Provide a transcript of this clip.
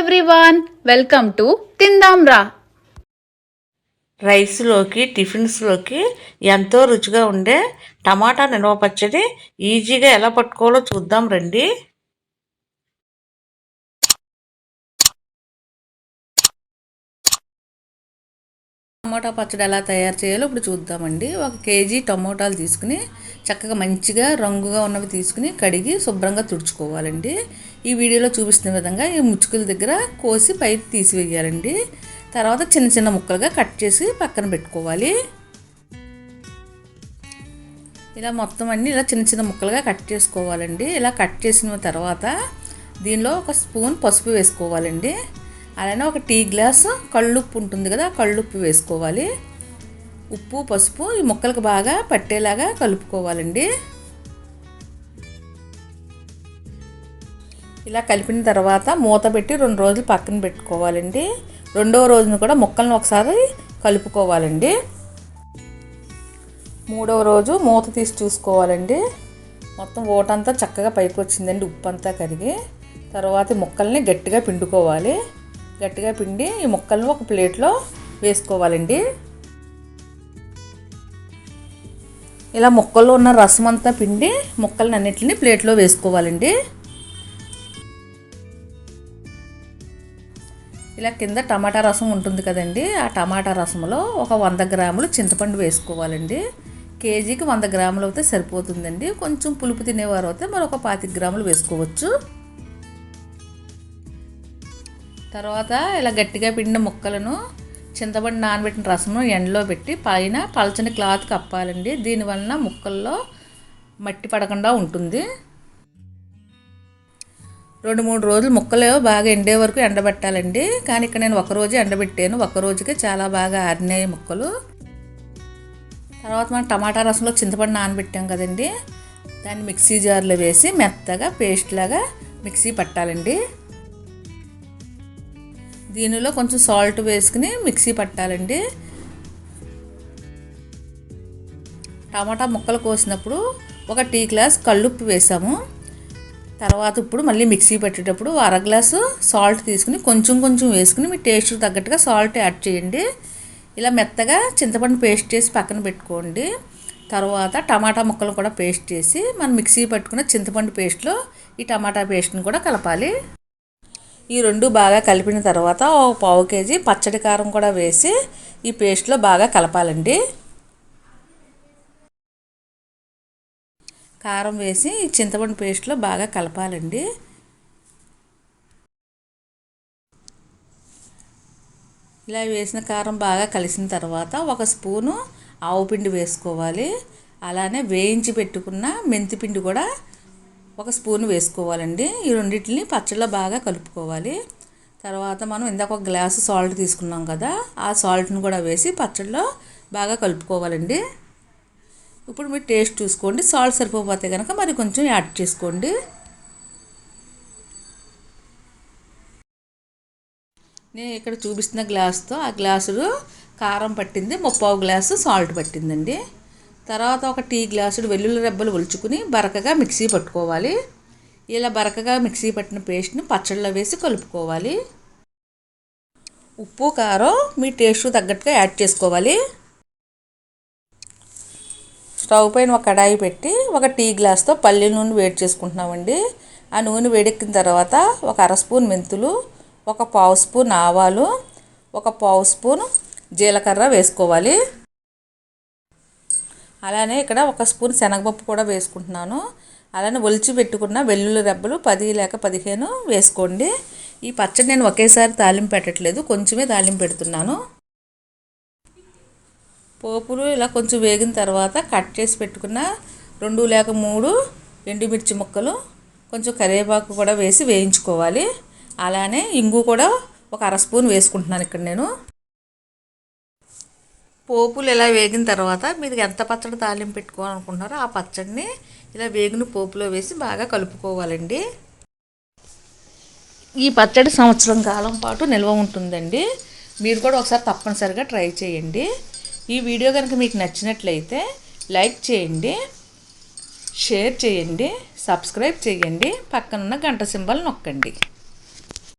Everyone welcome to తిందాం రా రైస్లోకి టిఫిన్స్లోకి ఎంతో రుచిగా ఉండే టమాటా నిల్వ పచ్చడి ఈజీగా ఎలా పట్టుకోవాలో చూద్దాం రండి. టమాటా పచ్చడి ఎలా తయారు చేయాలో ఇప్పుడు చూద్దామండి. ఒక కేజీ టమోటాలు తీసుకుని చక్కగా మంచిగా రంగుగా ఉన్నవి తీసుకుని కడిగి శుభ్రంగా తుడుచుకోవాలండి. ఈ వీడియోలో చూపిస్తున్న విధంగా ఈ ముచ్చుకుల దగ్గర కోసి పైకి తీసివేయాలండి. తర్వాత చిన్న చిన్న ముక్కలుగా కట్ చేసి పక్కన పెట్టుకోవాలి. ఇలా మొత్తం అన్నీ ఇలా చిన్న చిన్న ముక్కలుగా కట్ చేసుకోవాలండి. ఇలా కట్ చేసిన తర్వాత దీనిలో ఒక స్పూన్ పసుపు వేసుకోవాలండి. అలానే ఒక టీ గ్లాసు కళ్ళుప్పు ఉంటుంది కదా కళ్ళుప్పు వేసుకోవాలి. ఉప్పు పసుపు ఈ ముక్కలకు బాగా పట్టేలాగా కలుపుకోవాలండి. ఇలా కలిపిన తర్వాత మూత పెట్టి రెండు రోజులు పక్కన పెట్టుకోవాలండి. రెండవ రోజున కూడా ముక్కలను ఒకసారి కలుపుకోవాలండి. మూడవ రోజు మూత తీసి చూసుకోవాలండి. మొత్తం ఓటంతా చక్కగా పైకి వచ్చిందండి ఉప్పు అంతా కరిగి. తర్వాత ముక్కల్ని గట్టిగా పిండుకోవాలి. గట్టిగా పిండి ఈ ముక్కలను ఒక ప్లేట్లో వేసుకోవాలండి. ఇలా ముక్కల్లో ఉన్న రసం అంతా పిండి ముక్కలను అన్నిటిని ప్లేట్లో వేసుకోవాలండి. ఇలా కింద టమాటా రసం ఉంటుంది కదండి ఆ టమాటా రసంలో ఒక వంద గ్రాములు చింతపండు వేసుకోవాలండి. కేజీకి వంద గ్రాములు అయితే సరిపోతుందండి. కొంచెం పులుపు తినేవారు అయితే మరొక పాతిక గ్రాములు వేసుకోవచ్చు. తర్వాత ఇలా గట్టిగా పిండిన ముక్కలను చింతపండు నానబెట్టిన రసమును ఎండలో పెట్టి పైన పలచని క్లాత్ కప్పాలండి. దీనివలన ముక్కల్లో మట్టి పడకుండా ఉంటుంది. రెండు మూడు రోజులు ముక్కలు బాగా ఎండే వరకు ఎండబెట్టాలండి. కానీ ఇక్కడ నేను ఒకరోజు ఎండబెట్టాను. ఒక చాలా బాగా ఆరినాయి ముక్కలు. తర్వాత మనం టమాటా రసంలో చింతపండు నానబెట్టాం కదండి. దాన్ని మిక్సీ జార్లో వేసి మెత్తగా పేస్ట్ లాగా మిక్సీ పట్టాలండి. దీనిలో కొంచెం సాల్ట్ వేసుకుని మిక్సీ పట్టాలండి. టమాటా ముక్కలు కోసినప్పుడు ఒక టీ గ్లాస్ కళ్ళుప్పు వేసాము. తర్వాత ఇప్పుడు మళ్ళీ మిక్సీ పెట్టేటప్పుడు అర గ్లాసు సాల్ట్ తీసుకుని కొంచెం కొంచెం వేసుకుని మీ టేస్ట్ తగ్గట్టుగా సాల్ట్ యాడ్ చేయండి. ఇలా మెత్తగా చింతపండు పేస్ట్ చేసి పక్కన పెట్టుకోండి. తర్వాత టమాటా ముక్కలు కూడా పేస్ట్ చేసి మనం మిక్సీ పట్టుకున్న చింతపండు పేస్ట్లో ఈ టమాటా పేస్ట్ని కూడా కలపాలి. ఈ రెండు బాగా కలిపిన తర్వాత ఒక పావు కేజీ పచ్చడి కారం కూడా వేసి ఈ పేస్ట్లో బాగా కలపాలండి. కారం వేసి చింతపండు పేస్ట్లో బాగా కలపాలండి. ఇలా వేసిన కారం బాగా కలిసిన తర్వాత ఒక స్పూను ఆవు పిండి వేసుకోవాలి. అలానే వేయించి పెట్టుకున్న మెంతిపిండి కూడా ఒక స్పూన్ వేసుకోవాలండి. ఈ రెండింటిని పచ్చడిలో బాగా కలుపుకోవాలి. తర్వాత మనం ఇందాక ఒక గ్లాసు సాల్ట్ తీసుకున్నాం కదా ఆ సాల్ట్ని కూడా వేసి పచ్చడిలో బాగా కలుపుకోవాలండి. ఇప్పుడు మీరు టేస్ట్ చూసుకోండి. సాల్ట్ సరిపోతే కనుక మరి కొంచెం యాడ్ చేసుకోండి. నేను ఇక్కడ చూపిస్తున్న గ్లాస్తో ఆ గ్లాసులు కారం పట్టింది ముప్పావు గ్లాసు సాల్ట్ పట్టిందండి. తర్వాత ఒక టీ గ్లాసుడు వెల్లుల్లి రెబ్బలు ఒలుచుకుని బరకగా మిక్సీ పట్టుకోవాలి. ఇలా బరకగా మిక్సీ పట్టిన పేస్ట్ని పచ్చడిలో వేసి కలుపుకోవాలి. ఉప్పు కారం మీ టేస్ట్ తగ్గట్టుగా యాడ్ చేసుకోవాలి. స్టవ్ పైన ఒక కడాయి పెట్టి ఒక టీ గ్లాస్తో పల్లి నూనె వేడి చేసుకుంటున్నామండి. ఆ నూనె వేడెక్కిన తర్వాత ఒక అర స్పూన్ మెంతులు ఒక పావు స్పూన్ ఆవాలు ఒక పావు స్పూన్ జీలకర్ర వేసుకోవాలి. అలానే ఇక్కడ ఒక స్పూన్ శనగపప్పు కూడా వేసుకుంటున్నాను. అలానే ఒలిచి పెట్టుకున్న వెల్లుల్లి రెబ్బలు పది లేక పదిహేను వేసుకోండి. ఈ పచ్చడి నేను ఒకేసారి తాలింపు పెట్టట్లేదు కొంచెమే తాలింపు పెడుతున్నాను. పోపులు ఇలా కొంచెం వేగిన తర్వాత కట్ చేసి పెట్టుకున్న రెండు లేక మూడు ఎండుమిర్చి ముక్కలు కొంచెం కరివేపాకు కూడా వేసి వేయించుకోవాలి. అలానే ఇంగు కూడా ఒక అర స్పూన్ వేసుకుంటున్నాను ఇక్కడ నేను. పోపులు ఇలా వేగిన తర్వాత మీరు ఎంత పచ్చడి తాలింపు పెట్టుకోవాలనుకుంటున్నారో ఆ పచ్చడిని ఇలా వేగిన పోపులో వేసి బాగా కలుపుకోవాలండి. ఈ పచ్చడి సంవత్సరం కాలం పాటు నిల్వ ఉంటుందండి. మీరు కూడా ఒకసారి తప్పనిసరిగా ట్రై చేయండి. ఈ వీడియో కనుక మీకు నచ్చినట్లయితే లైక్ చేయండి షేర్ చేయండి సబ్స్క్రైబ్ చేయండి పక్కనున్న గంట సింబల్ నొక్కండి.